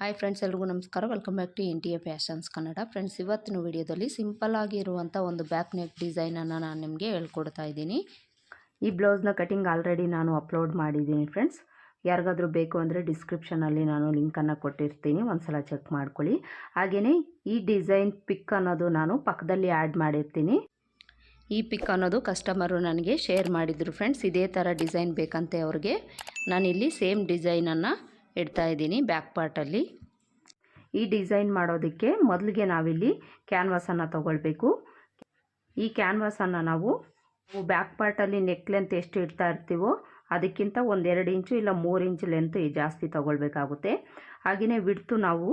Hi friends ಎಲ್ರಿಗೂ ನಮಸ್ಕಾರ. Welcome back to N T A fashions Kannada. Friends ಇವತ್ತಿನ ವಿಡಿಯೋದಲ್ಲಿ ಸಿಂಪಲ್ ಆಗಿರುವಂಥ ಒಂದು ಬ್ಯಾಕ್ ನೆಕ್ ಡಿಸೈನನ್ನು ನಾನು ನಿಮಗೆ ಹೇಳ್ಕೊಡ್ತಾ ಇದ್ದೀನಿ. ಈ ಬ್ಲೌಸ್ನ ಕಟಿಂಗ್ ಆಲ್ರೆಡಿ ನಾನು ಅಪ್ಲೋಡ್ ಮಾಡಿದ್ದೀನಿ ಫ್ರೆಂಡ್ಸ್. ಯಾರಿಗಾದರೂ ಬೇಕು ಅಂದರೆ ಡಿಸ್ಕ್ರಿಪ್ಷನಲ್ಲಿ ನಾನು ಲಿಂಕನ್ನು ಕೊಟ್ಟಿರ್ತೀನಿ. ಒಂದ್ಸಲ ಚೆಕ್ ಮಾಡ್ಕೊಳ್ಳಿ. ಹಾಗೆಯೇ ಈ ಡಿಸೈನ್ ಪಿಕ್ ಅನ್ನೋದು ನಾನು ಪಕ್ಕದಲ್ಲಿ ಆ್ಯಡ್ ಮಾಡಿರ್ತೀನಿ. ಈ ಪಿಕ್ ಅನ್ನೋದು ಕಸ್ಟಮರು ನನಗೆ ಶೇರ್ ಮಾಡಿದರು ಫ್ರೆಂಡ್ಸ್. ಇದೇ ಥರ ಡಿಸೈನ್ ಬೇಕಂತೆ ಅವ್ರಿಗೆ. ನಾನಿಲ್ಲಿ ಸೇಮ್ ಡಿಸೈನನ್ನು ಇಡ್ತಾ ಇದ್ದೀನಿ ಬ್ಯಾಕ್ ಪಾರ್ಟಲ್ಲಿ ಈ ಡಿಸೈನ್ ಮಾಡೋದಕ್ಕೆ ಮೊದಲಿಗೆ ನಾವಿಲ್ಲಿ ಕ್ಯಾನ್ವಾಸನ್ನು ತಗೊಳ್ಬೇಕು. ಈ ಕ್ಯಾನ್ವಾಸನ್ನು ನಾವು ಬ್ಯಾಕ್ ಪಾರ್ಟಲ್ಲಿ ನೆಕ್ ಲೆಂತ್ ಎಷ್ಟು ಇಡ್ತಾ ಇರ್ತೀವೋ ಅದಕ್ಕಿಂತ ಒಂದೆರಡು ಇಂಚು ಇಲ್ಲ ಮೂರು ಇಂಚು ಲೆಂತ್ ಜಾಸ್ತಿ ತಗೊಳ್ಬೇಕಾಗುತ್ತೆ. ಹಾಗೆಯೇ ವಿಡ್ತು ನಾವು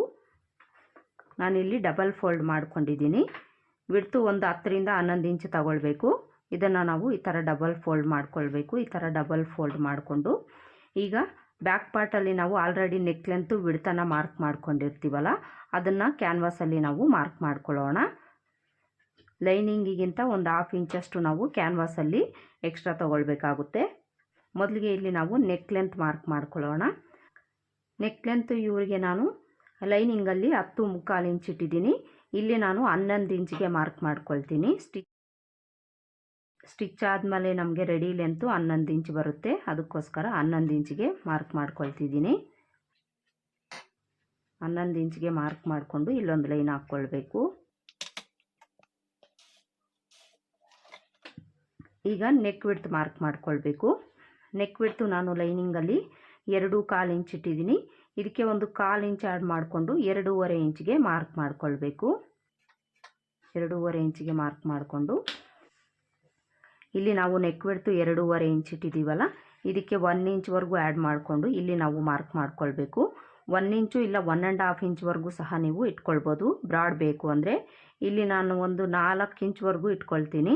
ನಾನಿಲ್ಲಿ ಡಬಲ್ ಫೋಲ್ಡ್ ಮಾಡ್ಕೊಂಡಿದ್ದೀನಿ. ವಿಡ್ತು ಒಂದು ಹತ್ತರಿಂದ ಹನ್ನೊಂದು ಇಂಚು ತಗೊಳ್ಬೇಕು. ಇದನ್ನು ನಾವು ಈ ಥರ ಡಬಲ್ ಫೋಲ್ಡ್ ಮಾಡ್ಕೊಳ್ಬೇಕು. ಈ ಥರ ಡಬಲ್ ಫೋಲ್ಡ್ ಮಾಡಿಕೊಂಡು ಈಗ ಬ್ಯಾಕ್ ಪಾರ್ಟಲ್ಲಿ ನಾವು ಆಲ್ರೆಡಿ ನೆಕ್ ಲೆಂತು ವಿಡ್ತನ ಮಾರ್ಕ್ ಮಾಡ್ಕೊಂಡಿರ್ತೀವಲ್ಲ, ಅದನ್ನು ಕ್ಯಾನ್ವಾಸಲ್ಲಿ ನಾವು ಮಾರ್ಕ್ ಮಾಡ್ಕೊಳ್ಳೋಣ. ಲೈನಿಂಗಿಗಿಂತ ಒಂದು ಹಾಫ್ ಇಂಚಷ್ಟು ನಾವು ಕ್ಯಾನ್ವಾಸಲ್ಲಿ ಎಕ್ಸ್ಟ್ರಾ ತೊಗೊಳ್ಬೇಕಾಗುತ್ತೆ. ಮೊದಲಿಗೆ ಇಲ್ಲಿ ನಾವು ನೆಕ್ ಲೆಂತ್ ಮಾರ್ಕ್ ಮಾಡ್ಕೊಳ್ಳೋಣ. ನೆಕ್ ಲೆಂತ್ ಇವರಿಗೆ ನಾನು ಲೈನಿಂಗಲ್ಲಿ ಹತ್ತು ಮುಕ್ಕಾಲು ಇಂಚ್ ಇಟ್ಟಿದ್ದೀನಿ. ಇಲ್ಲಿ ನಾನು ಹನ್ನೊಂದು ಇಂಚಿಗೆ ಮಾರ್ಕ್ ಮಾಡ್ಕೊಳ್ತೀನಿ. ಸ್ಟಿಚ್ ಸ್ಟಿಚ್ ಆದಮೇಲೆ ನಮಗೆ ರೆಡಿ ಲೆಂತು ಹನ್ನೊಂದು ಇಂಚ್ ಬರುತ್ತೆ. ಅದಕ್ಕೋಸ್ಕರ ಹನ್ನೊಂದು ಇಂಚಿಗೆ ಮಾರ್ಕ್ ಮಾಡ್ಕೊಳ್ತಿದ್ದೀನಿ. ಹನ್ನೊಂದು ಇಂಚಿಗೆ ಮಾರ್ಕ್ ಮಾಡಿಕೊಂಡು ಇಲ್ಲೊಂದು ಲೈನ್ ಹಾಕ್ಕೊಳ್ಬೇಕು. ಈಗ ನೆಕ್ ವಿಡ್ತ್ ಮಾರ್ಕ್ ಮಾಡ್ಕೊಳ್ಬೇಕು. ನೆಕ್ ವಿಡ್ತು ನಾನು ಲೈನಿಂಗಲ್ಲಿ ಎರಡು ಕಾಲು ಇಂಚ್ ಇಟ್ಟಿದ್ದೀನಿ. ಇದಕ್ಕೆ ಒಂದು ಕಾಲು ಇಂಚ್ ಆ್ಯಡ್ ಮಾಡಿಕೊಂಡು ಎರಡೂವರೆ ಇಂಚಿಗೆ ಮಾರ್ಕ್ ಮಾಡ್ಕೊಳ್ಬೇಕು. ಎರಡೂವರೆ ಇಂಚಿಗೆ ಮಾರ್ಕ್ ಮಾಡಿಕೊಂಡು ಇಲ್ಲಿ ನಾವು ನೆಕ್ ವಿಡ್ತು ಎರಡೂವರೆ ಇಂಚ್ ಇಟ್ಟಿದ್ದೀವಲ್ಲ, ಇದಕ್ಕೆ ಒನ್ ಇಂಚ್ವರೆಗೂ ಆ್ಯಡ್ ಮಾಡಿಕೊಂಡು ಇಲ್ಲಿ ನಾವು ಮಾರ್ಕ್ ಮಾಡ್ಕೊಳ್ಬೇಕು. ಒನ್ ಇಂಚು ಇಲ್ಲ ಒನ್ ಆ್ಯಂಡ್ ಹಾಫ್ ಇಂಚ್ವರೆಗೂ ಸಹ ನೀವು ಇಟ್ಕೊಳ್ಬೋದು. ಬ್ರಾಡ್ ಬೇಕು ಅಂದರೆ ಇಲ್ಲಿ ನಾನು ಒಂದು ನಾಲ್ಕು ಇಂಚ್ವರೆಗೂ ಇಟ್ಕೊಳ್ತೀನಿ.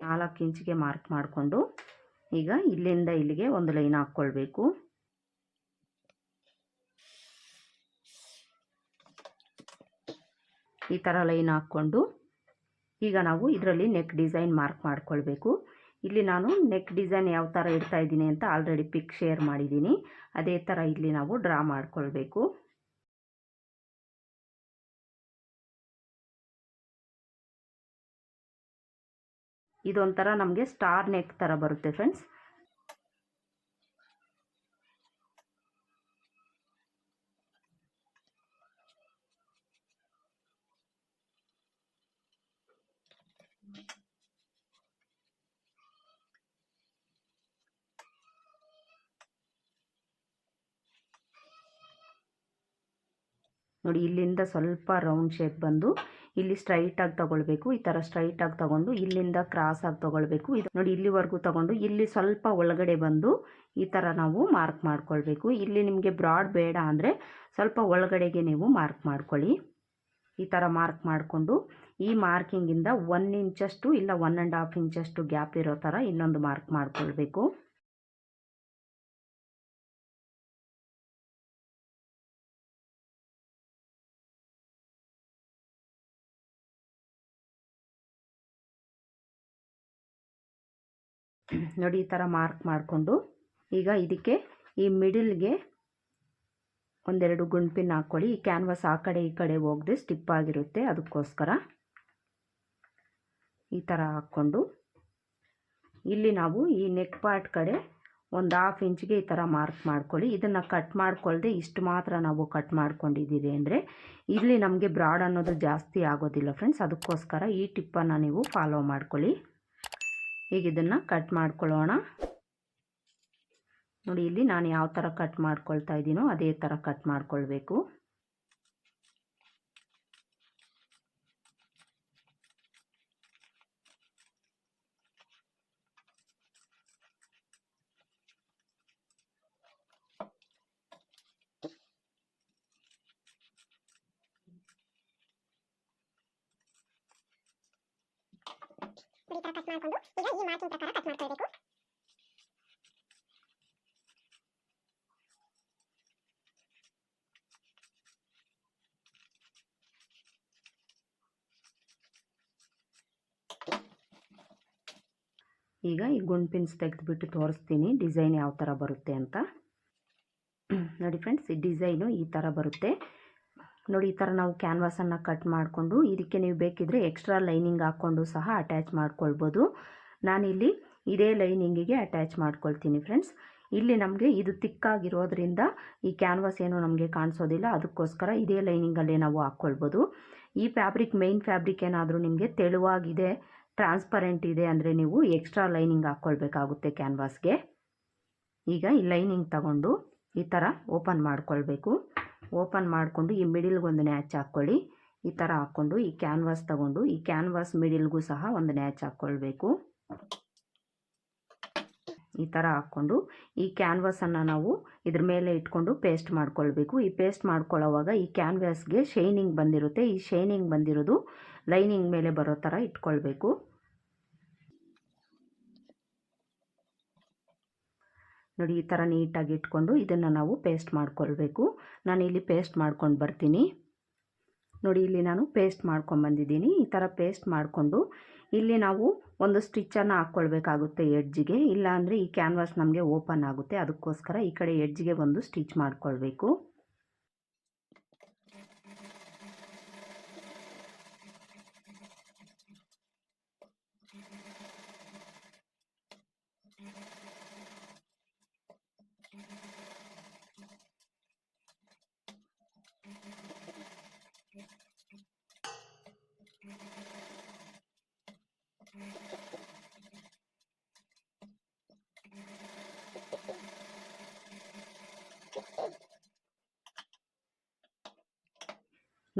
ನಾಲ್ಕು ಇಂಚಿಗೆ ಮಾರ್ಕ್ ಮಾಡಿಕೊಂಡು ಈಗ ಇಲ್ಲಿಂದ ಇಲ್ಲಿಗೆ ಒಂದು ಲೈನ್ ಹಾಕ್ಕೊಳ್ಬೇಕು. ಈ ಥರ ಲೈನ್ ಹಾಕ್ಕೊಂಡು ಈಗ ನಾವು ಇದರಲ್ಲಿ ನೆಕ್ ಡಿಸೈನ್ ಮಾರ್ಕ್ ಮಾಡ್ಕೊಳ್ಬೇಕು. ಇಲ್ಲಿ ನಾನು ನೆಕ್ ಡಿಸೈನ್ ಯಾವ ಥರ ಇಡ್ತಾ ಇದ್ದೀನಿ ಅಂತ ಆಲ್ರೆಡಿ ಪಿಕ್ ಶೇರ್ ಮಾಡಿದ್ದೀನಿ. ಅದೇ ಥರ ಇಲ್ಲಿ ನಾವು ಡ್ರಾ ಮಾಡ್ಕೊಳ್ಬೇಕು. ಇದೊಂಥರ ನಮಗೆ ಸ್ಟಾರ್ ನೆಕ್ ಥರ ಬರುತ್ತೆ ಫ್ರೆಂಡ್ಸ್ ನೋಡಿ, ಇಲ್ಲಿಂದ ಸ್ವಲ್ಪ ರೌಂಡ್ ಶೇಪ್ ಬಂದು ಇಲ್ಲಿ ಸ್ಟ್ರೈಟಾಗಿ ತಗೊಳ್ಬೇಕು. ಈ ಥರ ಸ್ಟ್ರೈಟಾಗಿ ತಗೊಂಡು ಇಲ್ಲಿಂದ ಕ್ರಾಸಾಗಿ ತಗೊಳ್ಬೇಕು. ಇದು ನೋಡಿ, ಇಲ್ಲಿವರೆಗೂ ತಗೊಂಡು ಇಲ್ಲಿ ಸ್ವಲ್ಪ ಒಳಗಡೆ ಬಂದು ಈ ಥರ ನಾವು ಮಾರ್ಕ್ ಮಾಡ್ಕೊಳ್ಬೇಕು. ಇಲ್ಲಿ ನಿಮಗೆ ಬ್ರಾಡ್ ಬೇಡ ಅಂದರೆ ಸ್ವಲ್ಪ ಒಳಗಡೆಗೆ ನೀವು ಮಾರ್ಕ್ ಮಾಡ್ಕೊಳ್ಳಿ. ಈ ಥರ ಮಾರ್ಕ್ ಮಾಡಿಕೊಂಡು ಈ ಮಾರ್ಕಿಂಗಿಂದ ಒನ್ ಇಂಚಷ್ಟು ಇಲ್ಲ ಒನ್ ಆ್ಯಂಡ್ ಹಾಫ್ ಇಂಚಷ್ಟು ಗ್ಯಾಪ್ ಇರೋ ಥರ ಇನ್ನೊಂದು ಮಾರ್ಕ್ ಮಾಡ್ಕೊಳ್ಬೇಕು. ನೋಡಿ, ಈ ಥರ ಮಾರ್ಕ್ ಮಾಡಿಕೊಂಡು ಈಗ ಇದಕ್ಕೆ ಈ ಮಿಡಿಲ್ಗೆ ಒಂದೆರಡು ಗುಂಡ್ಪಿನ್ ಹಾಕ್ಕೊಳ್ಳಿ. ಈ ಕ್ಯಾನ್ವಾಸ್ ಆ ಕಡೆ, ಈ ಕಡೆ ಹೋಗದೆ ಸ್ಟಿಪ್ ಆಗಿರುತ್ತೆ. ಅದಕ್ಕೋಸ್ಕರ ಈ ಥರ ಹಾಕ್ಕೊಂಡು ಇಲ್ಲಿ ನಾವು ಈ ನೆಕ್ ಪಾರ್ಟ್ ಕಡೆ ಒಂದು ಹಾಫ್ ಇಂಚ್ಗೆ ಈ ಥರ ಮಾರ್ಕ್ ಮಾಡ್ಕೊಳ್ಳಿ. ಇದನ್ನು ಕಟ್ ಮಾಡ್ಕೊಳ್ಳದೆ ಇಷ್ಟು ಮಾತ್ರ ನಾವು ಕಟ್ ಮಾಡ್ಕೊಂಡಿದ್ದೀವಿ ಅಂದರೆ ಇಲ್ಲಿ ನಮಗೆ ಬ್ರಾಡ್ ಅನ್ನೋದು ಜಾಸ್ತಿ ಆಗೋದಿಲ್ಲ ಫ್ರೆಂಡ್ಸ್ ಅದಕ್ಕೋಸ್ಕರ ಈ ಟಿಪ್ಪನ್ನು ನೀವು ಫಾಲೋ ಮಾಡ್ಕೊಳ್ಳಿ. ಈಗ ಇದನ್ನು ಕಟ್ ಮಾಡ್ಕೊಳ್ಳೋಣ. ನೋಡಿ ಇಲ್ಲಿ ನಾನು ಯಾವ ಥರ ಕಟ್ ಮಾಡ್ಕೊಳ್ತಾ ಇದ್ದೀನೋ ಅದೇ ಥರ ಕಟ್ ಮಾಡ್ಕೊಳ್ಬೇಕು. ಈ ತರ ಕಟ್ ಮಾಡ್ಕೊಂಡು ಈಗ ಈ ಮಾರ್ಕಿಂಗ್ ಪ್ರಕಾರ ಕಟ್ ಮಾಡ್ಕೊಳ್ಬೇಕು ಈಗ ಈ ಗುಂಡ್ ಪಿನ್ಸ್ ತೆಗೆದುಬಿಟ್ಟು ತೋರಿಸ್ತೀನಿ ಡಿಸೈನ್ ಯಾವ ಥರ ಬರುತ್ತೆ ಅಂತ. ನೋಡಿ ಫ್ರೆಂಡ್ಸ್ ಈ ಡಿಸೈನು ಈ ಥರ ಬರುತ್ತೆ. ನೋಡಿ, ಈ ಥರ ನಾವು ಕ್ಯಾನ್ವಾಸನ್ನು ಕಟ್ ಮಾಡಿಕೊಂಡು ಇದಕ್ಕೆ ನೀವು ಬೇಕಿದ್ದರೆ ಎಕ್ಸ್ಟ್ರಾ ಲೈನಿಂಗ್ ಹಾಕ್ಕೊಂಡು ಸಹ ಅಟ್ಯಾಚ್ ಮಾಡ್ಕೊಳ್ಬೋದು. ನಾನಿಲ್ಲಿ ಇದೇ ಲೈನಿಂಗಿಗೆ ಅಟ್ಯಾಚ್ ಮಾಡ್ಕೊಳ್ತೀನಿ ಫ್ರೆಂಡ್ಸ್. ಇಲ್ಲಿ ನಮಗೆ ಇದು ತಿಕ್ಕಾಗಿರೋದ್ರಿಂದ ಈ ಕ್ಯಾನ್ವಾಸ್ ಏನು ನಮಗೆ ಕಾಣಿಸೋದಿಲ್ಲ, ಅದಕ್ಕೋಸ್ಕರ ಇದೇ ಲೈನಿಂಗಲ್ಲೇ ನಾವು ಹಾಕ್ಕೊಳ್ಬೋದು. ಈ ಫ್ಯಾಬ್ರಿಕ್, ಮೈನ್ ಫ್ಯಾಬ್ರಿಕ್ ಏನಾದರೂ ನಿಮಗೆ ತೆಳುವಾಗಿದೆ, ಟ್ರಾನ್ಸ್ಪರೆಂಟ್ ಇದೆ ಅಂದರೆ ನೀವು ಎಕ್ಸ್ಟ್ರಾ ಲೈನಿಂಗ್ ಹಾಕ್ಕೊಳ್ಬೇಕಾಗುತ್ತೆ ಕ್ಯಾನ್ವಾಸ್ಗೆ. ಈಗ ಈ ಲೈನಿಂಗ್ ತಗೊಂಡು ಈ ಥರ ಓಪನ್ ಮಾಡ್ಕೊಳ್ಬೇಕು. ಓಪನ್ ಮಾಡಿಕೊಂಡು ಈ ಮಿಡಿಲ್ಗೆ ಒಂದು ನ್ಯಾಚ್ ಹಾಕ್ಕೊಳ್ಳಿ. ಈ ಥರ ಹಾಕ್ಕೊಂಡು ಈ ಕ್ಯಾನ್ವಾಸ್ ತಗೊಂಡು ಈ ಕ್ಯಾನ್ವಾಸ್ ಮಿಡಿಲ್ಗೂ ಸಹ ಒಂದು ನ್ಯಾಚ್ ಹಾಕ್ಕೊಳ್ಬೇಕು. ಈ ಥರ ಹಾಕ್ಕೊಂಡು ಈ ಕ್ಯಾನ್ವಾಸನ್ನು ನಾವು ಇದ್ರ ಮೇಲೆ ಇಟ್ಕೊಂಡು ಪೇಸ್ಟ್ ಮಾಡ್ಕೊಳ್ಬೇಕು. ಈ ಪೇಸ್ಟ್ ಮಾಡ್ಕೊಳ್ಳೋವಾಗ ಈ ಕ್ಯಾನ್ವಾಸ್ಗೆ ಶೈನಿಂಗ್ ಬಂದಿರುತ್ತೆ. ಈ ಶೈನಿಂಗ್ ಬಂದಿರೋದು ಲೈನಿಂಗ್ ಮೇಲೆ ಬರೋ ಥರ ಇಟ್ಕೊಳ್ಬೇಕು. ನೋಡಿ, ಈ ಥರ ನೀಟಾಗಿ ಇಟ್ಕೊಂಡು ಇದನ್ನು ನಾವು ಪೇಸ್ಟ್ ಮಾಡ್ಕೊಳ್ಬೇಕು. ನಾನು ಇಲ್ಲಿ ಪೇಸ್ಟ್ ಮಾಡ್ಕೊಂಡು ಬರ್ತೀನಿ. ನೋಡಿ, ಇಲ್ಲಿ ನಾನು ಪೇಸ್ಟ್ ಮಾಡ್ಕೊಂಬಂದಿದ್ದೀನಿ ಈ ಥರ ಪೇಸ್ಟ್ ಮಾಡಿಕೊಂಡು ಇಲ್ಲಿ ನಾವು ಒಂದು ಸ್ಟಿಚ್ಚನ್ನು ಹಾಕ್ಕೊಳ್ಬೇಕಾಗುತ್ತೆ ಎಡ್ಜಿಗೆ. ಇಲ್ಲಾಂದರೆ ಈ ಕ್ಯಾನ್ವಾಸ್ ನಮಗೆ ಓಪನ್ ಆಗುತ್ತೆ. ಅದಕ್ಕೋಸ್ಕರ ಈ ಕಡೆ ಎಡ್ಜಿಗೆ ಒಂದು ಸ್ಟಿಚ್ ಮಾಡ್ಕೊಳ್ಬೇಕು.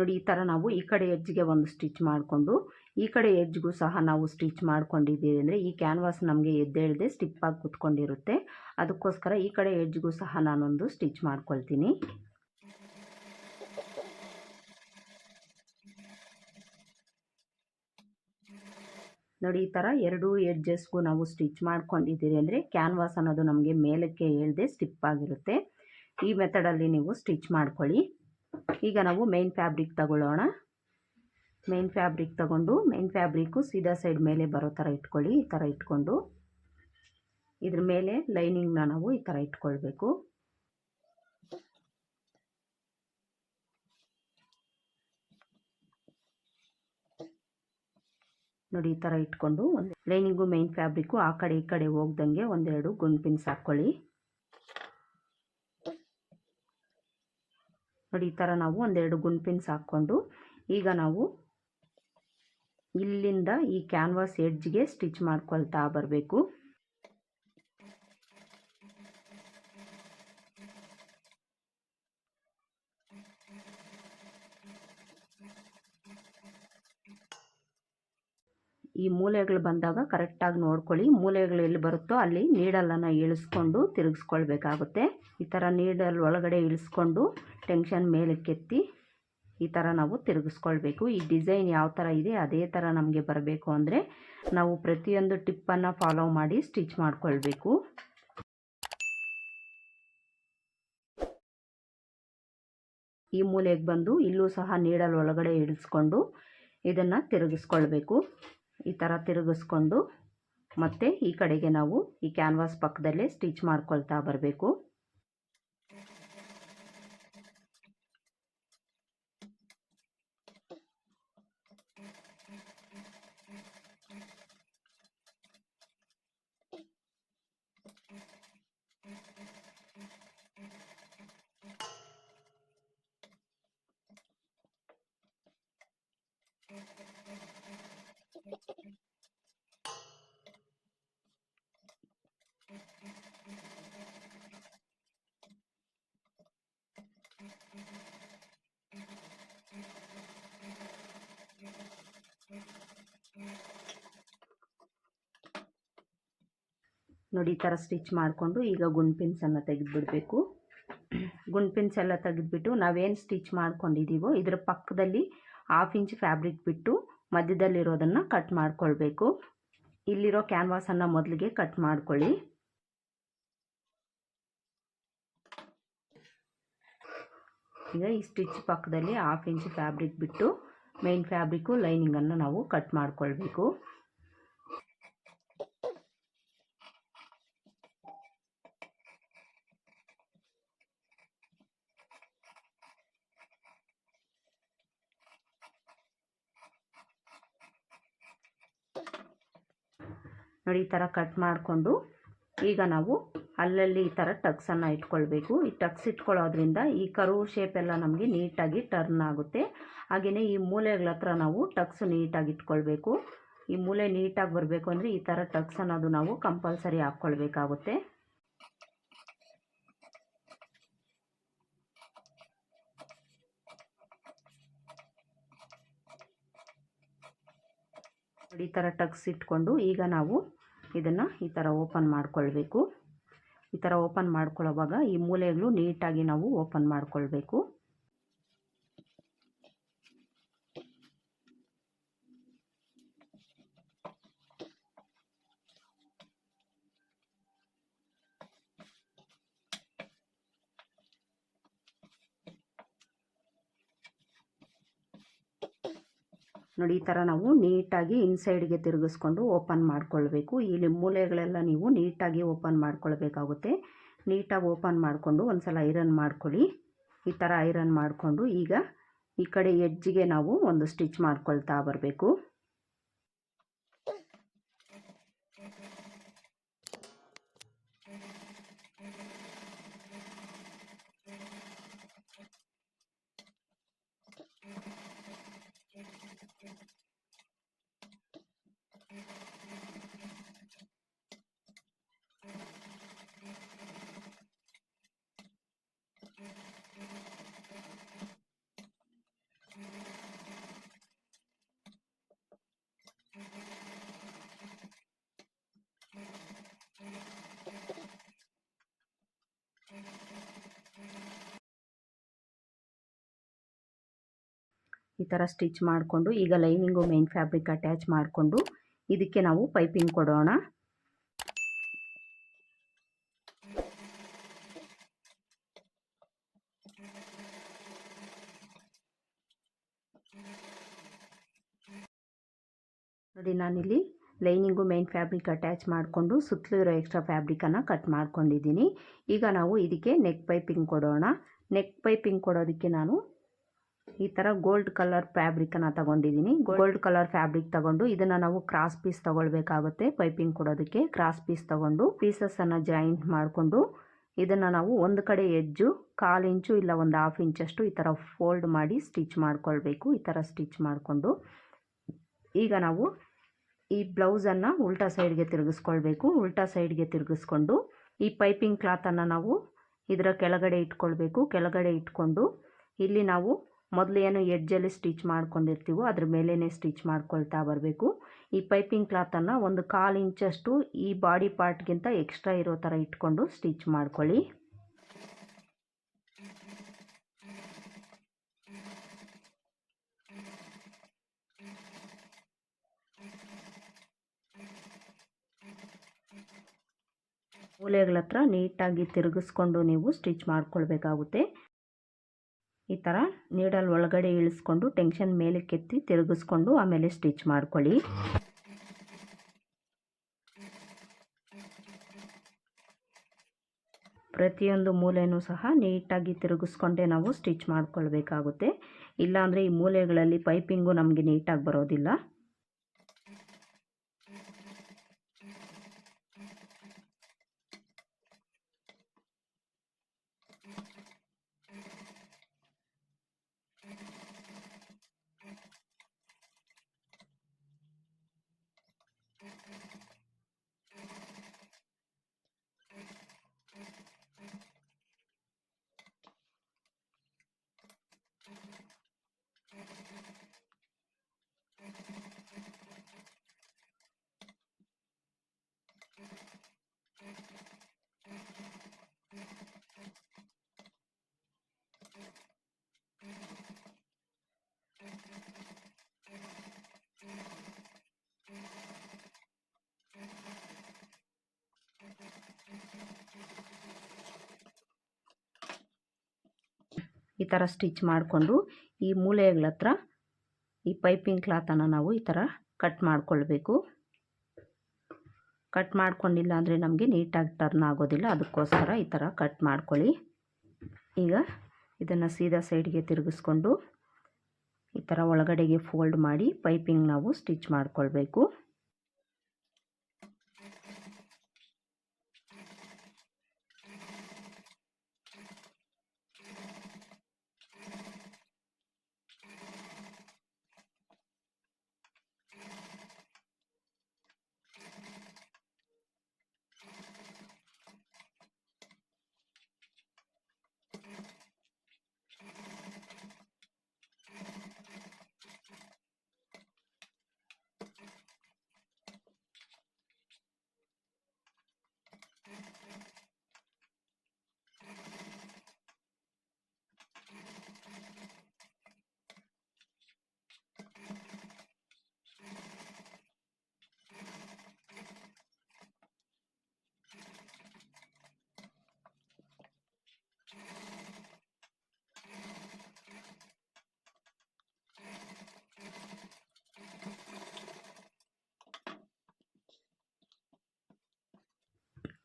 ನೋಡಿ, ಈ ಥರ ನಾವು ಈ ಕಡೆ ಎಜ್ಜಿಗೆ ಒಂದು ಸ್ಟಿಚ್ ಮಾಡಿಕೊಂಡು, ಈ ಕಡೆ ಎಜ್ಜಿಗೂ ಸಹ ನಾವು ಸ್ಟಿಚ್ ಮಾಡ್ಕೊಂಡಿದ್ದೀವಿ ಅಂದರೆ, ಈ ಕ್ಯಾನ್ವಾಸ್ ನಮಗೆ ಎದ್ದೇಳದೆ ಸ್ಟಿಪ್ಪಾಗಿ ಕುತ್ಕೊಂಡಿರುತ್ತೆ. ಅದಕ್ಕೋಸ್ಕರ ಈ ಕಡೆ ಎಜ್ಜಿಗೂ ಸಹ ನಾನೊಂದು ಸ್ಟಿಚ್ ಮಾಡ್ಕೊಳ್ತೀನಿ. ನೋಡಿ, ಈ ಥರ ಎರಡೂ ಎಡ್ಜಸ್ಗೂ ನಾವು ಸ್ಟಿಚ್ ಮಾಡ್ಕೊಂಡಿದ್ದೀರಿ ಅಂದರೆ ಕ್ಯಾನ್ವಾಸ್ ಅನ್ನೋದು ನಮಗೆ ಮೇಲಕ್ಕೆ ಹೇಳ್ದೆ ಸ್ಟಿಪ್ ಆಗಿರುತ್ತೆ. ಈ ಮೆಥಡಲ್ಲಿ ನೀವು ಸ್ಟಿಚ್ ಮಾಡ್ಕೊಳ್ಳಿ. ಈಗ ನಾವು ಮೇನ್ ಫ್ಯಾಬ್ರಿಕ್ ತಗೊಳ್ಳೋಣ. ಮೇನ್ ಫ್ಯಾಬ್ರಿಕ್ ತಗೊಂಡು ಮೇನ್ ಫ್ಯಾಬ್ರಿಕ್ಕು ಸೀದಾ ಸೈಡ್ ಮೇಲೆ ಬರೋ ಥರ ಇಟ್ಕೊಳ್ಳಿ, ಈ ಥರ ಇಟ್ಕೊಂಡು. ಇದ್ರ ಮೇಲೆ ಲೈನಿಂಗ್ನ ನಾವು ಈ ಥರ ಇಟ್ಕೊಳ್ಬೇಕು. ನೋಡಿ, ಈ ಥರ ಇಟ್ಕೊಂಡು ಒಂದು ಲೈನಿಂಗು ಮೈನ್ ಫ್ಯಾಬ್ರಿಕ್ಕು ಆ ಕಡೆ ಈ ಕಡೆ ಹೋಗ್ದಂಗೆ ಒಂದೆರಡು ಗುಂಡ್ ಪಿನ್ಸ್ ಹಾಕ್ಕೊಳ್ಳಿ. ನೋಡಿ, ಈ ಥರ ನಾವು ಒಂದೆರಡು ಗುಂಡ್ ಪಿನ್ಸ್ ಹಾಕ್ಕೊಂಡು ಈಗ ನಾವು ಇಲ್ಲಿಂದ ಈ ಕ್ಯಾನ್ವಾಸ್ ಎಡ್ಜ್ಗೆ ಸ್ಟಿಚ್ ಮಾಡ್ಕೊಳ್ತಾ ಬರಬೇಕು. ಈ ಮೂಲೆಗಳು ಬಂದಾಗ ಕರೆಕ್ಟಾಗಿ ನೋಡ್ಕೊಳ್ಳಿ. ಮೂಲೆಗಳು ಎಲ್ಲಿ ಬರುತ್ತೋ ಅಲ್ಲಿ ನೀಡಲನ್ನು ಇಳಿಸ್ಕೊಂಡು ತಿರುಗಿಸ್ಕೊಳ್ಬೇಕಾಗುತ್ತೆ. ಈ ಥರ ನೀಡಲ್ ಒಳಗಡೆ ಇಳಿಸ್ಕೊಂಡು ಟೆನ್ಷನ್ ಮೇಲಕ್ಕೆತ್ತಿ ಈ ಥರ ನಾವು ತಿರುಗಿಸ್ಕೊಳ್ಬೇಕು. ಈ ಡಿಸೈನ್ ಯಾವ ಥರ ಇದೆ ಅದೇ ಥರ ನಮಗೆ ಬರಬೇಕು ಅಂದರೆ ನಾವು ಪ್ರತಿಯೊಂದು ಟಿಪ್ಪನ್ನು ಫಾಲೋ ಮಾಡಿ ಸ್ಟಿಚ್ ಮಾಡಿಕೊಳ್ಬೇಕು. ಈ ಮೂಲೆಗೆ ಬಂದು ಇಲ್ಲೂ ಸಹ ನೀಡಲ್ ಒಳಗಡೆ ಇಳಿಸ್ಕೊಂಡು ಇದನ್ನು ತಿರುಗಿಸ್ಕೊಳ್ಬೇಕು. ಈ ಥರ ತಿರುಗಿಸ್ಕೊಂಡು ಮತ್ತು ಈ ಕಡೆಗೆ ನಾವು ಈ ಕ್ಯಾನ್ವಾಸ್ ಪಕ್ಕದಲ್ಲೇ ಸ್ಟಿಚ್ ಮಾಡ್ಕೊಳ್ತಾ ಬರಬೇಕು. ನೋಡಿ, ಈ ಥರ ಸ್ಟಿಚ್ ಮಾಡಿಕೊಂಡು ಈಗ ಗುಂಡ್ ಪಿನ್ಸನ್ನು ತೆಗೆದುಬಿಡಬೇಕು. ಗುಂಡ್ ಪಿನ್ಸ್ ಎಲ್ಲ ತೆಗೆದುಬಿಟ್ಟು ನಾವೇನು ಸ್ಟಿಚ್ ಮಾಡ್ಕೊಂಡಿದ್ದೀವೋ ಇದರ ಪಕ್ಕದಲ್ಲಿ ಹಾಫ್ ಇಂಚ್ ಫ್ಯಾಬ್ರಿಕ್ ಬಿಟ್ಟು ಮಧ್ಯದಲ್ಲಿರೋದನ್ನು ಕಟ್ ಮಾಡ್ಕೊಳ್ಬೇಕು. ಇಲ್ಲಿರೋ ಕ್ಯಾನ್ವಾಸನ್ನು ಮೊದಲಿಗೆ ಕಟ್ ಮಾಡ್ಕೊಳ್ಳಿ. ಈಗ ಈ ಸ್ಟಿಚ್ ಪಕ್ಕದಲ್ಲಿ ಹಾಫ್ ಇಂಚ್ ಫ್ಯಾಬ್ರಿಕ್ ಬಿಟ್ಟು ಮೈನ್ ಫ್ಯಾಬ್ರಿಕ್ಕು ಲೈನಿಂಗನ್ನು ನಾವು ಕಟ್ ಮಾಡ್ಕೊಳ್ಬೇಕು. ನೋಡಿ, ಈ ಥರ ಕಟ್ ಮಾಡಿಕೊಂಡು ಈಗ ನಾವು ಅಲ್ಲಲ್ಲಿ ಈ ಥರ ಟಕ್ಸನ್ನು ಇಟ್ಕೊಳ್ಬೇಕು. ಈ ಟಕ್ಸ್ ಇಟ್ಕೊಳ್ಳೋದ್ರಿಂದ ಈ ಕರು ಶೇಪ್ ಎಲ್ಲ ನಮಗೆ ನೀಟಾಗಿ ಟರ್ನ್ ಆಗುತ್ತೆ. ಹಾಗೆಯೇ ಈ ಮೂಲೆಗಳ ಹತ್ರ ನಾವು ಟಕ್ಸ್ ನೀಟಾಗಿ ಇಟ್ಕೊಳ್ಬೇಕು. ಈ ಮೂಲೆ ನೀಟಾಗಿ ಬರಬೇಕು ಅಂದರೆ ಈ ಥರ ಟಕ್ಸ್ ಅನ್ನೋದು ನಾವು ಕಂಪಲ್ಸರಿ ಹಾಕ್ಕೊಳ್ಬೇಕಾಗುತ್ತೆ. ಈ ಥರ ಟಕ್ಸ್ ಇಟ್ಕೊಂಡು ಈಗ ನಾವು ಇದನ್ನು ಈ ಥರ ಓಪನ್ ಮಾಡಿಕೊಳ್ಬೇಕು. ಈ ಥರ ಓಪನ್ ಮಾಡ್ಕೊಳ್ಳೋವಾಗ ಈ ಮೂಲೆಗಳು ನೀಟಾಗಿ ನಾವು ಓಪನ್ ಮಾಡ್ಕೊಳ್ಬೇಕು. ನೋಡಿ, ಈ ಥರ ನಾವು ನೀಟಾಗಿ ಇನ್ಸೈಡ್ಗೆ ತಿರುಗಿಸ್ಕೊಂಡು ಓಪನ್ ಮಾಡ್ಕೊಳ್ಬೇಕು. ಇಲ್ಲಿ ಮೂಲೆಗಳೆಲ್ಲ ನೀವು ನೀಟಾಗಿ ಓಪನ್ ಮಾಡ್ಕೊಳ್ಬೇಕಾಗುತ್ತೆ. ನೀಟಾಗಿ ಓಪನ್ ಮಾಡಿಕೊಂಡು ಒಂದು ಸಲ ಐರನ್ ಮಾಡ್ಕೊಳ್ಳಿ. ಈ ಥರ ಐರನ್ ಮಾಡಿಕೊಂಡು ಈಗ ಈ ಕಡೆ ಎಡ್ಜಿಗೆ ನಾವು ಒಂದು ಸ್ಟಿಚ್ ಮಾಡ್ಕೊಳ್ತಾ ಬರಬೇಕು. ಈ ಥರ ಸ್ಟಿಚ್ ಮಾಡಿಕೊಂಡು ಈಗ ಲೈನಿಂಗು ಮೇನ್ ಫ್ಯಾಬ್ರಿಕ್ ಅಟ್ಯಾಚ್ ಮಾಡಿಕೊಂಡು ಇದಕ್ಕೆ ನಾವು ಪೈಪಿಂಗ್ ಕೊಡೋಣ. ನೋಡಿ ನಾನಿಲ್ಲಿ ಲೈನಿಂಗು ಮೇನ್ ಫ್ಯಾಬ್ರಿಕ್ ಅಟ್ಯಾಚ್ ಮಾಡಿಕೊಂಡು ಸುತ್ತಲೂ ಇರೋ ಎಕ್ಸ್ಟ್ರಾ ಫ್ಯಾಬ್ರಿಕನ್ನು ಕಟ್ ಮಾಡ್ಕೊಂಡಿದ್ದೀನಿ. ಈಗ ನಾವು ಇದಕ್ಕೆ ನೆಕ್ ಪೈಪಿಂಗ್ ಕೊಡೋಣ. ನೆಕ್ ಪೈಪಿಂಗ್ ಕೊಡೋದಕ್ಕೆ ನಾನು ಈ ಥರ ಗೋಲ್ಡ್ ಕಲರ್ ಫ್ಯಾಬ್ರಿಕನ್ನು ತಗೊಂಡಿದ್ದೀನಿ ಗೋಲ್ಡ್ ಕಲರ್ ಫ್ಯಾಬ್ರಿಕ್ ತಗೊಂಡು ಇದನ್ನು ನಾವು ಕ್ರಾಸ್ ಪೀಸ್ ತಗೊಳ್ಬೇಕಾಗುತ್ತೆ. ಪೈಪಿಂಗ್ ಕೊಡೋದಕ್ಕೆ ಕ್ರಾಸ್ ಪೀಸ್ ತಗೊಂಡು ಪೀಸಸನ್ನು ಜಾಯಿಂಟ್ ಮಾಡಿಕೊಂಡು ಇದನ್ನು ನಾವು ಒಂದು ಕಡೆ ಎಜ್ಜು ಕಾಲು ಇಂಚು ಇಲ್ಲ ಒಂದು ಹಾಫ್ ಇಂಚಷ್ಟು ಈ ಥರ ಫೋಲ್ಡ್ ಮಾಡಿ ಸ್ಟಿಚ್ ಮಾಡ್ಕೊಳ್ಬೇಕು. ಈ ಥರ ಸ್ಟಿಚ್ ಮಾಡಿಕೊಂಡು ಈಗ ನಾವು ಈ ಬ್ಲೌಸನ್ನು ಉಲ್ಟಾ ಸೈಡ್ಗೆ ತಿರುಗಿಸ್ಕೊಳ್ಬೇಕು. ಉಲ್ಟಾ ಸೈಡ್ಗೆ ತಿರುಗಿಸ್ಕೊಂಡು ಈ ಪೈಪಿಂಗ್ ಕ್ಲಾತನ್ನು ನಾವು ಇದರ ಕೆಳಗಡೆ ಇಟ್ಕೊಳ್ಬೇಕು. ಕೆಳಗಡೆ ಇಟ್ಕೊಂಡು ಇಲ್ಲಿ ನಾವು ಮೊದಲು ಏನು ಎಡ್ಜಲ್ಲಿ ಸ್ಟಿಚ್ ಮಾಡ್ಕೊಂಡಿರ್ತೀವೋ ಅದ್ರ ಮೇಲೇ ಸ್ಟಿಚ್ ಮಾಡ್ಕೊಳ್ತಾ ಬರಬೇಕು. ಈ ಪೈಪಿಂಗ್ ಕ್ಲಾತನ್ನು ಒಂದು ಕಾಲು ಇಂಚಷ್ಟು ಈ ಬಾಡಿ ಪಾರ್ಟ್ಗಿಂತ ಎಕ್ಸ್ಟ್ರಾ ಇರೋ ಥರ ಇಟ್ಕೊಂಡು ಸ್ಟಿಚ್ ಮಾಡ್ಕೊಳ್ಳಿ. ಮೂಲೆಗಳ ಹತ್ರ ನೀಟಾಗಿ ತಿರುಗಿಸ್ಕೊಂಡು ನೀವು ಸ್ಟಿಚ್ ಮಾಡ್ಕೊಳ್ಬೇಕಾಗುತ್ತೆ. ಈ ಥರ ನೀಡಲ್ ಒಳಗಡೆ ಇಳಿಸ್ಕೊಂಡು ಟೆನ್ಷನ್ ಮೇಲೆ ಕೆತ್ತಿ ತಿರುಗಿಸ್ಕೊಂಡು ಆಮೇಲೆ ಸ್ಟಿಚ್ ಮಾಡ್ಕೊಳ್ಳಿ. ಪ್ರತಿಯೊಂದು ಮೂಲೆಯೂ ಸಹ ನೀಟಾಗಿ ತಿರುಗಿಸ್ಕೊಂಡೇ ನಾವು ಸ್ಟಿಚ್ ಮಾಡ್ಕೊಳ್ಬೇಕಾಗುತ್ತೆ. ಇಲ್ಲಾಂದರೆ ಈ ಮೂಲೆಗಳಲ್ಲಿ ಪೈಪಿಂಗು ನಮಗೆ ನೀಟಾಗಿ ಬರೋದಿಲ್ಲ. ಈ ಥರ ಸ್ಟಿಚ್ ಮಾಡಿಕೊಂಡು ಈ ಮೂಲೆಗಳ ಹತ್ರ ಈ ಪೈಪಿಂಗ್ ಕ್ಲಾತನ್ನು ನಾವು ಈ ಥರ ಕಟ್ ಮಾಡಿಕೊಳ್ಬೇಕು. ಕಟ್ ಮಾಡ್ಕೊಂಡಿಲ್ಲ ಅಂದರೆ ನಮಗೆ ನೀಟಾಗಿ ಟರ್ನ್ ಆಗೋದಿಲ್ಲ. ಅದಕ್ಕೋಸ್ಕರ ಈ ಥರ ಕಟ್ ಮಾಡ್ಕೊಳ್ಳಿ. ಈಗ ಇದನ್ನು ಸೀದಾ ಸೈಡ್ಗೆ ತಿರುಗಿಸ್ಕೊಂಡು ಈ ಥರ ಒಳಗಡೆಗೆ ಫೋಲ್ಡ್ ಮಾಡಿ ಪೈಪಿಂಗ್ ನಾವು ಸ್ಟಿಚ್ ಮಾಡಿಕೊಳ್ಬೇಕು.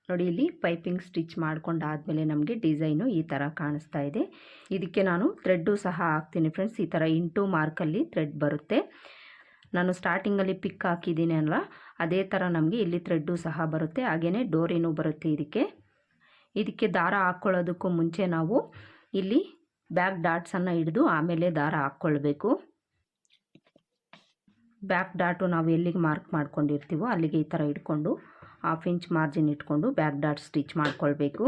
ನೋಡಿ, ಇಲ್ಲಿ ಪೈಪಿಂಗ್ ಸ್ಟಿಚ್ ಮಾಡ್ಕೊಂಡಾದಮೇಲೆ ನಮಗೆ ಡಿಸೈನು ಈ ಥರ ಕಾಣಿಸ್ತಾ ಇದೆ. ಇದಕ್ಕೆ ನಾನು ಥ್ರೆಡ್ಡು ಸಹ ಹಾಕ್ತೀನಿ ಫ್ರೆಂಡ್ಸ್. ಈ ಥರ ಇಂಟು ಮಾರ್ಕಲ್ಲಿ ಥ್ರೆಡ್ ಬರುತ್ತೆ. ನಾನು ಸ್ಟಾರ್ಟಿಂಗಲ್ಲಿ ಪಿಕ್ ಹಾಕಿದ್ದೀನಿ ಅಲ್ಲ ಅದೇ ಥರ ನಮಗೆ ಇಲ್ಲಿ ಥ್ರೆಡ್ಡು ಸಹ ಬರುತ್ತೆ. ಹಾಗೆಯೇ ಡೋರಿನೂ ಬರುತ್ತೆ ಇದಕ್ಕೆ. ಇದಕ್ಕೆ ದಾರ ಹಾಕ್ಕೊಳ್ಳೋದಕ್ಕೂ ಮುಂಚೆ ನಾವು ಇಲ್ಲಿ ಬ್ಯಾಕ್ ಡಾಟ್ಸನ್ನು ಹಿಡಿದು ಆಮೇಲೆ ದಾರ ಹಾಕ್ಕೊಳ್ಬೇಕು. ಬ್ಯಾಕ್ ಡಾಟು ನಾವು ಎಲ್ಲಿಗೆ ಮಾರ್ಕ್ ಮಾಡ್ಕೊಂಡಿರ್ತೀವೋ ಅಲ್ಲಿಗೆ ಈ ಥರ ಇಟ್ಕೊಂಡು ಹಾಫ್ ಇಂಚ್ ಮಾರ್ಜಿನ್ ಇಟ್ಕೊಂಡು ಬ್ಯಾಕ್ ಡಾಟ್ ಸ್ಟಿಚ್ ಮಾಡ್ಕೊಳ್ಬೇಕು.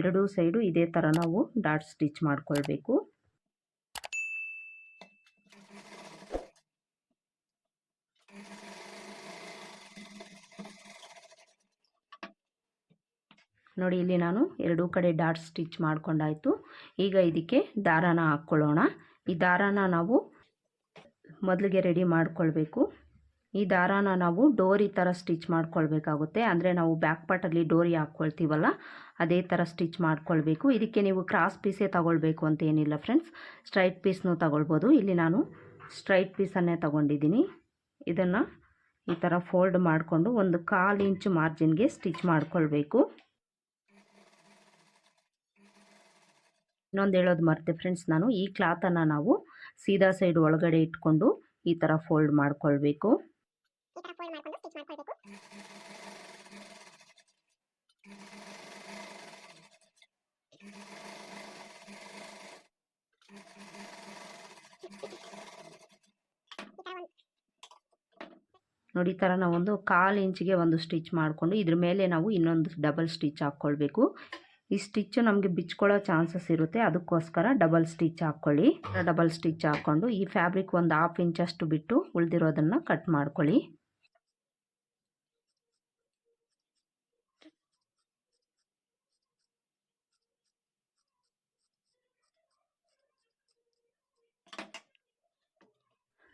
ಎರಡೂ ಸೈಡು ಇದೇ ಥರ ನಾವು ಡಾಟ್ ಸ್ಟಿಚ್ ಮಾಡ್ಕೊಳ್ಬೇಕು. ನೋಡಿ, ಇಲ್ಲಿ ನಾನು ಎರಡೂ ಕಡೆ ಡಾಟ್ ಸ್ಟಿಚ್ ಮಾಡ್ಕೊಂಡಾಯಿತು. ಈಗ ಇದಕ್ಕೆ ದಾರಾನ ಹಾಕ್ಕೊಳ್ಳೋಣ. ಈ ದಾರಾನ ನಾವು ಮೊದಲಿಗೆ ರೆಡಿ ಮಾಡಿಕೊಳ್ಬೇಕು. ಈ ದಾರಾನ ನಾವು ಡೋರಿ ಥರ ಸ್ಟಿಚ್ ಮಾಡ್ಕೊಳ್ಬೇಕಾಗುತ್ತೆ. ಅಂದರೆ ನಾವು ಬ್ಯಾಕ್ ಪಾರ್ಟಲ್ಲಿ ಡೋರಿ ಹಾಕ್ಕೊಳ್ತೀವಲ್ಲ, ಅದೇ ಥರ ಸ್ಟಿಚ್ ಮಾಡ್ಕೊಳ್ಬೇಕು. ಇದಕ್ಕೆ ನೀವು ಕ್ರಾಸ್ ಪೀಸೇ ತಗೊಳ್ಬೇಕು ಅಂತ ಏನಿಲ್ಲ ಫ್ರೆಂಡ್ಸ್. ಸ್ಟ್ರೈಟ್ ಪೀಸ್ನೂ ತಗೊಳ್ಬೋದು. ಇಲ್ಲಿ ನಾನು ಸ್ಟ್ರೈಟ್ ಪೀಸನ್ನೇ ತಗೊಂಡಿದ್ದೀನಿ. ಇದನ್ನು ಈ ಥರ ಫೋಲ್ಡ್ ಮಾಡಿಕೊಂಡು ಒಂದು ಕಾಲು ಇಂಚು ಮಾರ್ಜಿನ್ಗೆ ಸ್ಟಿಚ್ ಮಾಡ್ಕೊಳ್ಬೇಕು. ಇನ್ನೊಂದು ಹೇಳೋದು ಮರ್ತೆ ಫ್ರೆಂಡ್ಸ್ ನಾನು ಈ ಕ್ಲಾತನ್ನು ನಾವು ಸೀದಾ ಸೈಡ್ ಒಳಗಡೆ ಇಟ್ಕೊಂಡು ಈ ಥರ ಫೋಲ್ಡ್ ಮಾಡ್ಕೊಳ್ಬೇಕು. ನೋಡಿ ಈ ಥರ ನಾವೊಂದು ಕಾಲು ಇಂಚಿಗೆ ಒಂದು ಸ್ಟಿಚ್ ಮಾಡಿಕೊಂಡು ಇದ್ರ ಮೇಲೆ ನಾವು ಇನ್ನೊಂದು ಡಬಲ್ ಸ್ಟಿಚ್ ಹಾಕ್ಕೊಳ್ಬೇಕು. ಈ ಸ್ಟಿಚ್ಚು ನಮಗೆ ಬಿಚ್ಕೊಳ್ಳೋ ಚಾನ್ಸಸ್ ಇರುತ್ತೆ. ಅದಕ್ಕೋಸ್ಕರ ಡಬಲ್ ಸ್ಟಿಚ್ ಹಾಕ್ಕೊಳ್ಳಿ. ಡಬಲ್ ಸ್ಟಿಚ್ ಹಾಕ್ಕೊಂಡು ಈ ಫ್ಯಾಬ್ರಿಕ್ ಒಂದು ಹಾಫ್ ಇಂಚಷ್ಟು ಬಿಟ್ಟು ಉಳಿದಿರೋದನ್ನು ಕಟ್ ಮಾಡ್ಕೊಳ್ಳಿ.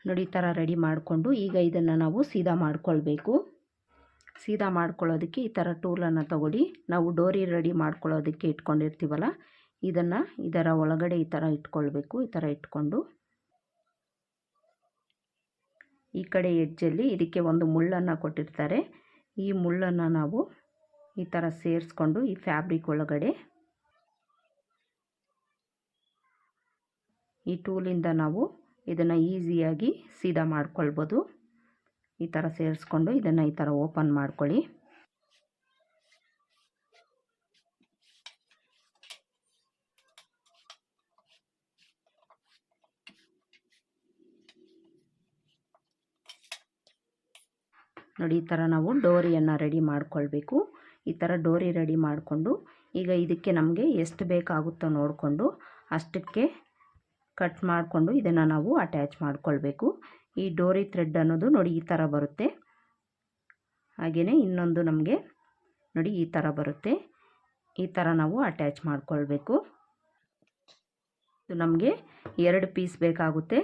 ನೋಡಿ ಈ ಥರ ರೆಡಿ ಮಾಡಿಕೊಂಡು ಈಗ ಇದನ್ನು ನಾವು ಸೀದಾ ಮಾಡ್ಕೊಳ್ಬೇಕು. ಸೀದಾ ಮಾಡ್ಕೊಳ್ಳೋದಕ್ಕೆ ಈ ಥರ ಟೂಲನ್ನು ತಗೊಳ್ಳಿ. ನಾವು ಡೋರಿ ರೆಡಿ ಮಾಡ್ಕೊಳ್ಳೋದಕ್ಕೆ ಇಟ್ಕೊಂಡಿರ್ತೀವಲ್ಲ, ಇದನ್ನು ಇದರ ಒಳಗಡೆ ಈ ಥರ ಇಟ್ಕೊಳ್ಬೇಕು. ಈ ಥರ ಇಟ್ಕೊಂಡು ಈ ಕಡೆ ಎಡ್ಜಲ್ಲಿ ಇದಕ್ಕೆ ಒಂದು ಮುಳ್ಳನ್ನು ಕೊಟ್ಟಿರ್ತಾರೆ. ಈ ಮುಳ್ಳನ್ನು ನಾವು ಈ ಥರ ಸೇರಿಸ್ಕೊಂಡು ಈ ಫ್ಯಾಬ್ರಿಕ್ ಒಳಗಡೆ ಈ ಟೂಲಿಂದ ನಾವು ಇದನ್ನು ಈಸಿಯಾಗಿ ಸೀದಾ ಮಾಡ್ಕೊಳ್ಬೋದು. ಈ ಥರ ಸೇರಿಸ್ಕೊಂಡು ಇದನ್ನು ಈ ಥರ ಓಪನ್ ಮಾಡ್ಕೊಳ್ಳಿ. ನೋಡಿ, ಈ ಥರ ನಾವು ಡೋರಿಯನ್ನು ರೆಡಿ ಮಾಡ್ಕೊಳ್ಬೇಕು. ಈ ಥರ ಡೋರಿ ರೆಡಿ ಮಾಡಿಕೊಂಡು ಈಗ ಇದಕ್ಕೆ ನಮಗೆ ಎಷ್ಟು ಬೇಕಾಗುತ್ತೋ ನೋಡಿಕೊಂಡು ಅಷ್ಟಕ್ಕೆ ಕಟ್ ಮಾಡಿಕೊಂಡು ಇದನ್ನು ನಾವು ಅಟ್ಯಾಚ್ ಮಾಡ್ಕೊಳ್ಬೇಕು. ಈ ಡೋರಿ ಥ್ರೆಡ್ ಅನ್ನೋದು ನೋಡಿ ಈ ಥರ ಬರುತ್ತೆ. ಹಾಗೆಯೇ ಇನ್ನೊಂದು ನಮಗೆ ನೋಡಿ ಈ ಥರ ಬರುತ್ತೆ. ಈ ಥರ ನಾವು ಅಟ್ಯಾಚ್ ಮಾಡಿಕೊಳ್ಬೇಕು. ಇದು ನಮಗೆ ಎರಡು ಪೀಸ್ ಬೇಕಾಗುತ್ತೆ.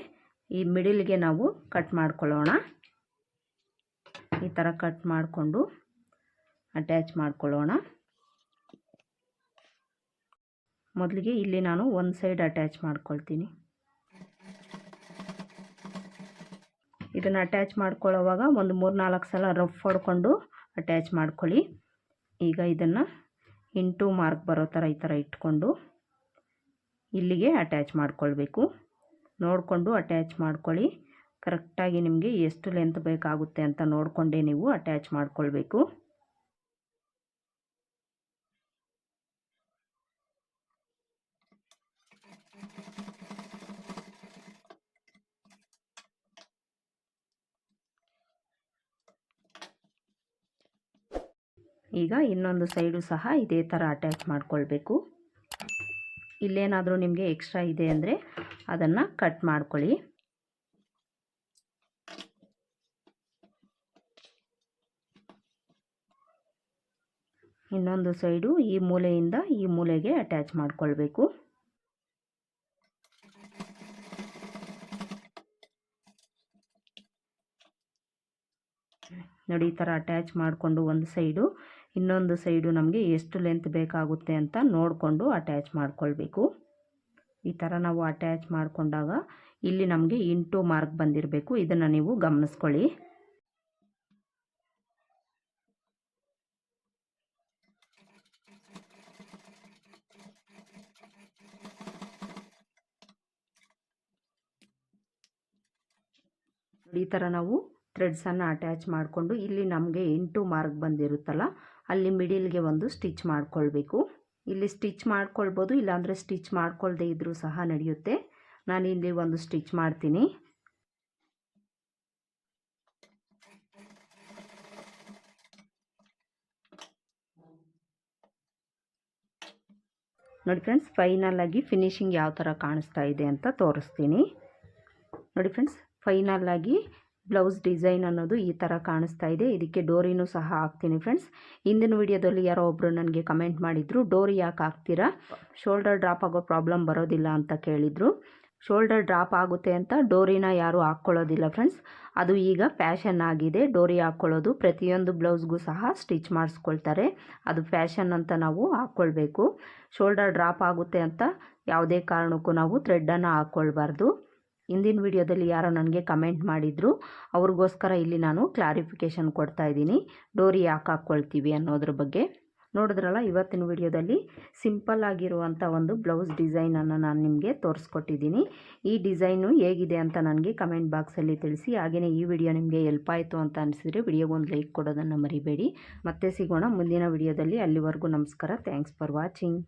ಈ ಮಿಡಿಲ್ಗೆ ನಾವು ಕಟ್ ಮಾಡ್ಕೊಳ್ಳೋಣ. ಈ ಥರ ಕಟ್ ಮಾಡಿಕೊಂಡು ಅಟ್ಯಾಚ್ ಮಾಡ್ಕೊಳ್ಳೋಣ. ಮೊದಲಿಗೆ ಇಲ್ಲಿ ನಾನು ಒಂದು ಸೈಡ್ ಅಟ್ಯಾಚ್ ಮಾಡ್ಕೊಳ್ತೀನಿ. ಇದನ್ನು ಅಟ್ಯಾಚ್ ಮಾಡ್ಕೊಳ್ಳೋವಾಗ ಒಂದು ಮೂರು ನಾಲ್ಕು ಸಲ ರಫ್ ಹೊಡ್ಕೊಂಡು ಅಟ್ಯಾಚ್ ಮಾಡ್ಕೊಳ್ಳಿ. ಈಗ ಇದನ್ನು ಇಂಟು ಮಾರ್ಕ್ ಬರೋ ಥರ ಈ ಥರ ಇಟ್ಕೊಂಡು ಇಲ್ಲಿಗೆ ಅಟ್ಯಾಚ್ ಮಾಡ್ಕೊಳ್ಬೇಕು. ನೋಡಿಕೊಂಡು ಅಟ್ಯಾಚ್ ಮಾಡ್ಕೊಳ್ಳಿ. ಕರೆಕ್ಟಾಗಿ ನಿಮಗೆ ಎಷ್ಟು ಲೆಂತ್ ಬೇಕಾಗುತ್ತೆ ಅಂತ ನೋಡಿಕೊಂಡೇ ನೀವು ಅಟ್ಯಾಚ್ ಮಾಡ್ಕೊಳ್ಬೇಕು. ಈಗ ಇನ್ನೊಂದು ಸೈಡು ಸಹ ಇದೇ ಥರ ಅಟ್ಯಾಚ್ ಮಾಡ್ಕೊಳ್ಬೇಕು. ಇಲ್ಲೇನಾದರೂ ನಿಮಗೆ ಎಕ್ಸ್ಟ್ರಾ ಇದೆ ಅಂದರೆ ಅದನ್ನು ಕಟ್ ಮಾಡ್ಕೊಳ್ಳಿ. ಇನ್ನೊಂದು ಸೈಡು ಈ ಮೂಲೆಯಿಂದ ಈ ಮೂಲೆಗೆ ಅಟ್ಯಾಚ್ ಮಾಡ್ಕೊಳ್ಬೇಕು. ನೋಡಿ ಈ ಥರ ಅಟ್ಯಾಚ್ ಮಾಡಿಕೊಂಡು ಒಂದು ಸೈಡು ಇನ್ನೊಂದು ಸೈಡು ನಮಗೆ ಎಷ್ಟು ಲೆಂತ್ ಬೇಕಾಗುತ್ತೆ ಅಂತ ನೋಡಿಕೊಂಡು ಅಟ್ಯಾಚ್ ಮಾಡಿಕೊಳ್ಬೇಕು. ಈ ಥರ ನಾವು ಅಟ್ಯಾಚ್ ಮಾಡಿಕೊಂಡಾಗ ಇಲ್ಲಿ ನಮಗೆ ಇಂಟು ಮಾರ್ಕ್ ಬಂದಿರಬೇಕು. ಇದನ್ನು ನೀವು ಗಮನಿಸ್ಕೊಳ್ಳಿ. ಈ ಥರ ನಾವು ಥ್ರೆಡ್ಸನ್ನು ಅಟ್ಯಾಚ್ ಮಾಡಿಕೊಂಡು ಇಲ್ಲಿ ನಮಗೆ ಇಂಟು ಮಾರ್ಕ್ ಬಂದಿರುತ್ತಲ್ಲ ಅಲ್ಲಿ ಮಿಡಿಲ್ಗೆ ಒಂದು ಸ್ಟಿಚ್ ಮಾಡ್ಕೊಳ್ಬೇಕು. ಇಲ್ಲಿ ಸ್ಟಿಚ್ ಮಾಡ್ಕೊಳ್ಬೋದು, ಇಲ್ಲಾಂದರೆ ಸ್ಟಿಚ್ ಮಾಡ್ಕೊಳ್ದೇ ಇದ್ದರೂ ಸಹ ನಡೆಯುತ್ತೆ. ನಾನು ಇಲ್ಲಿ ಒಂದು ಸ್ಟಿಚ್ ಮಾಡ್ತೀನಿ. ನೋಡಿ ಫ್ರೆಂಡ್ಸ್, ಫೈನಲ್ ಆಗಿ ಫಿನಿಶಿಂಗ್ ಯಾವ ಥರ ಕಾಣಿಸ್ತಾ ಇದೆ ಅಂತ ತೋರಿಸ್ತೀನಿ. ನೋಡಿ ಫ್ರೆಂಡ್ಸ್, ಫೈನಲ್ ಆಗಿ ಬ್ಲೌಸ್ ಡಿಸೈನ್ ಅನ್ನೋದು ಈ ಥರ ಕಾಣಿಸ್ತಾ ಇದೆ. ಇದಕ್ಕೆ ಡೋರಿನೂ ಸಹ ಹಾಕ್ತೀನಿ ಫ್ರೆಂಡ್ಸ್. ಹಿಂದಿನ ವಿಡಿಯೋದಲ್ಲಿ ಯಾರೋ ಒಬ್ಬರು ನನಗೆ ಕಮೆಂಟ್ ಮಾಡಿದರು, ಡೋರಿ ಯಾಕೆ ಹಾಕ್ತೀರಾ? ಶೋಲ್ಡರ್ ಡ್ರಾಪ್ ಆಗೋ ಪ್ರಾಬ್ಲಮ್ ಬರೋದಿಲ್ಲ ಅಂತ ಕೇಳಿದರು. ಶೋಲ್ಡರ್ ಡ್ರಾಪ್ ಆಗುತ್ತೆ ಅಂತ ಡೋರಿನ ಯಾರೂ ಹಾಕ್ಕೊಳ್ಳೋದಿಲ್ಲ ಫ್ರೆಂಡ್ಸ್. ಅದು ಈಗ ಫ್ಯಾಷನ್ ಆಗಿದೆ. ಡೋರಿ ಹಾಕ್ಕೊಳ್ಳೋದು ಪ್ರತಿಯೊಂದು ಬ್ಲೌಸ್ಗೂ ಸಹ ಸ್ಟಿಚ್ ಮಾಡಿಸ್ಕೊಳ್ತಾರೆ. ಅದು ಫ್ಯಾಷನ್ ಅಂತ ನಾವು ಹಾಕ್ಕೊಳ್ಬೇಕು. ಶೋಲ್ಡರ್ ಡ್ರಾಪ್ ಆಗುತ್ತೆ ಅಂತ ಯಾವುದೇ ಕಾರಣಕ್ಕೂ ನಾವು ಥ್ರೆಡ್ಡನ್ನು ಹಾಕ್ಕೊಳ್ಬಾರ್ದು. ಹಿಂದಿನ ವಿಡಿಯೋದಲ್ಲಿ ಯಾರೋ ನನಗೆ ಕಮೆಂಟ್ ಮಾಡಿದರು, ಅವ್ರಿಗೋಸ್ಕರ ಇಲ್ಲಿ ನಾನು ಕ್ಲಾರಿಫಿಕೇಷನ್ ಕೊಡ್ತಾ ಇದ್ದೀನಿ. ಡೋರಿ ಯಾಕೆ ಹಾಕ್ಕೊಳ್ತೀವಿ ಅನ್ನೋದ್ರ ಬಗ್ಗೆ. ನೋಡಿದ್ರಲ್ಲ, ಇವತ್ತಿನ ವಿಡಿಯೋದಲ್ಲಿ ಸಿಂಪಲ್ ಆಗಿರುವಂಥ ಒಂದು ಬ್ಲೌಸ್ ಡಿಸೈನನ್ನು ನಾನು ನಿಮಗೆ ತೋರಿಸ್ಕೊಟ್ಟಿದ್ದೀನಿ. ಈ ಡಿಸೈನು ಹೇಗಿದೆ ಅಂತ ನನಗೆ ಕಮೆಂಟ್ ಬಾಕ್ಸಲ್ಲಿ ತಿಳಿಸಿ ಹಾಗೆಯೇ ಈ ವಿಡಿಯೋ ನಿಮಗೆ ಎಲ್ಪ್ ಆಯಿತು ಅಂತ ಅನಿಸಿದರೆ ವಿಡಿಯೋಗೊಂದು ಲೈಕ್ ಕೊಡೋದನ್ನು ಮರಿಬೇಡಿ. ಮತ್ತೆ ಸಿಗೋಣ ಮುಂದಿನ ವಿಡಿಯೋದಲ್ಲಿ. ಅಲ್ಲಿವರೆಗೂ ನಮಸ್ಕಾರ. Thanks for watching